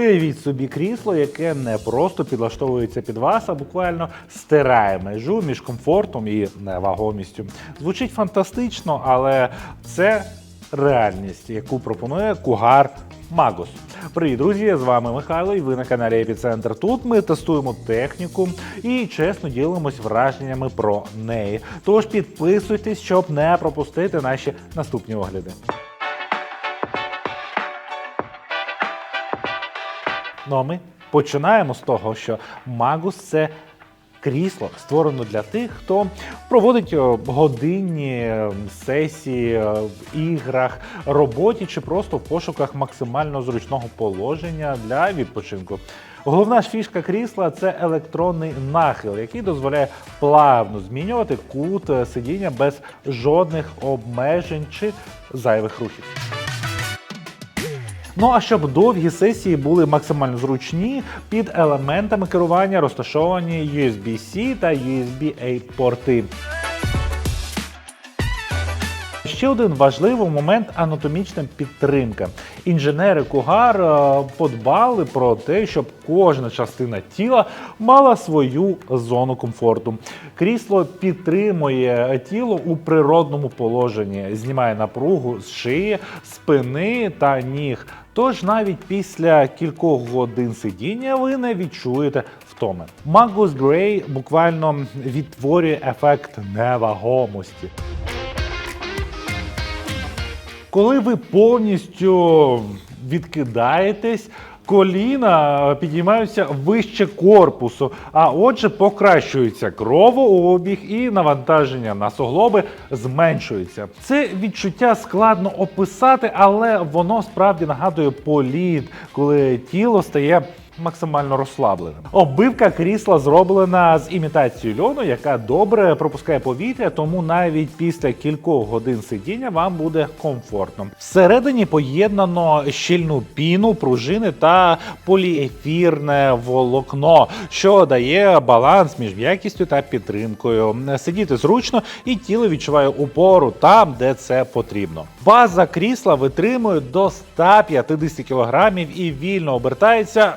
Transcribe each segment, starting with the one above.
Уявіть собі крісло, яке не просто підлаштовується під вас, а буквально стирає межу між комфортом і невагомістю. Звучить фантастично, але це реальність, яку пропонує Кугар Магус. Привіт, друзі! З вами Михайло, і ви на каналі Епіцентр. Тут ми тестуємо техніку і чесно ділимось враженнями про неї. Тож підписуйтесь, щоб не пропустити наші наступні огляди. Ну а ми починаємо з того, що Магус це крісло створено для тих, хто проводить е, годинні е, сесії е, в іграх, роботі чи просто в пошуках максимально зручного положення для відпочинку. Головна ж фішка крісла це електронний нахил, який дозволяє плавно змінювати кут сидіння без жодних обмежень чи зайвих рухів. Ну а щоб довгі сесії були максимально зручні, під елементами керування розташовані USB-C та USB-A порти. Ще один важливий момент анатомічна підтримка. Інженери Кугар е, подбали про те, щоб кожна частина тіла мала свою зону комфорту. Крісло підтримує тіло у природному положенні, знімає напругу з шиї, спини та ніг. Тож навіть після кількох годин сидіння ви не відчуєте втоми. Magus Grey буквально відтворює ефект невагомості. Коли ви повністю відкидаєтесь, коліна підіймаються вище корпусу, а отже, покращується кровообіг і навантаження на суглоби зменшується. Це відчуття складно описати, але воно справді нагадує політ, коли тіло стає максимально розслабленим. Оббивка крісла зроблена з імітацією льону, яка добре пропускає повітря, тому навіть після кількох годин сидіння вам буде комфортно. Всередині поєднано щільну піну, пружини та поліефірне волокно, що дає баланс між м'якістю та підтримкою. Сидіти зручно і тіло відчуває опору там, де це потрібно. База крісла витримує до 150 кг і вільно обертається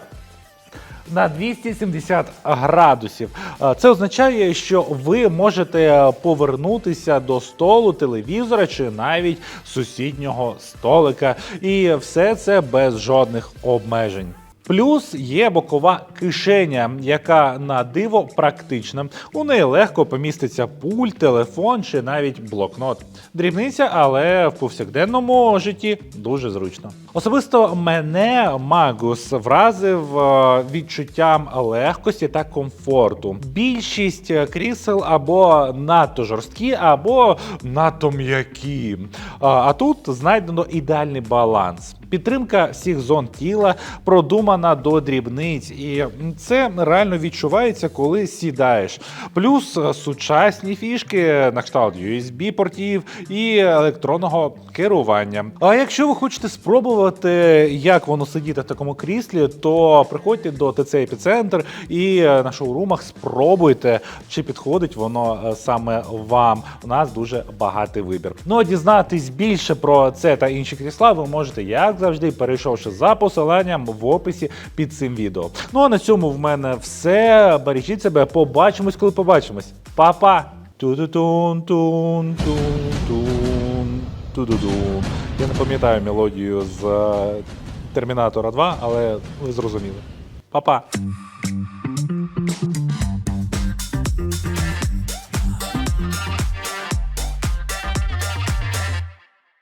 на 270 градусів. Е, Це означає, що ви можете повернутися до столу телевізора чи навіть сусіднього столика, і все це без жодних обмежень. Плюс є бокова кишеня, яка на диво практична. У неї легко поміститься пульт, телефон чи навіть блокнот. Дрібниця, але в повсякденному житті дуже зручно. Особисто мене Магус вразив е, відчуттям легкості та комфорту. Більшість е, крісел або надто жорсткі, або надто м'які. А- А тут знайдено ідеальний баланс. Підтримка всіх зон тіла продумана до дрібниць, і це реально відчувається, коли сідаєш. Плюс сучасні фішки на кшталт USB-портів і електронного керування. А якщо ви хочете спробувати, як воно сидіти в такому кріслі, то приходьте до ТЦ Епіцентр і на шоурумах спробуйте, чи підходить воно е, саме вам. У нас дуже багатий вибір. Ну а дізнатись більше про це та інші крісла ви можете, як завжди, перейшовши за посиланням в описі під цим відео. Ну а на цьому в мене все. Бережіть себе, побачимось, коли побачимось. Па-па! Я не пам'ятаю мелодію з е, Термінатора 2, але ви зрозуміли. Па-па!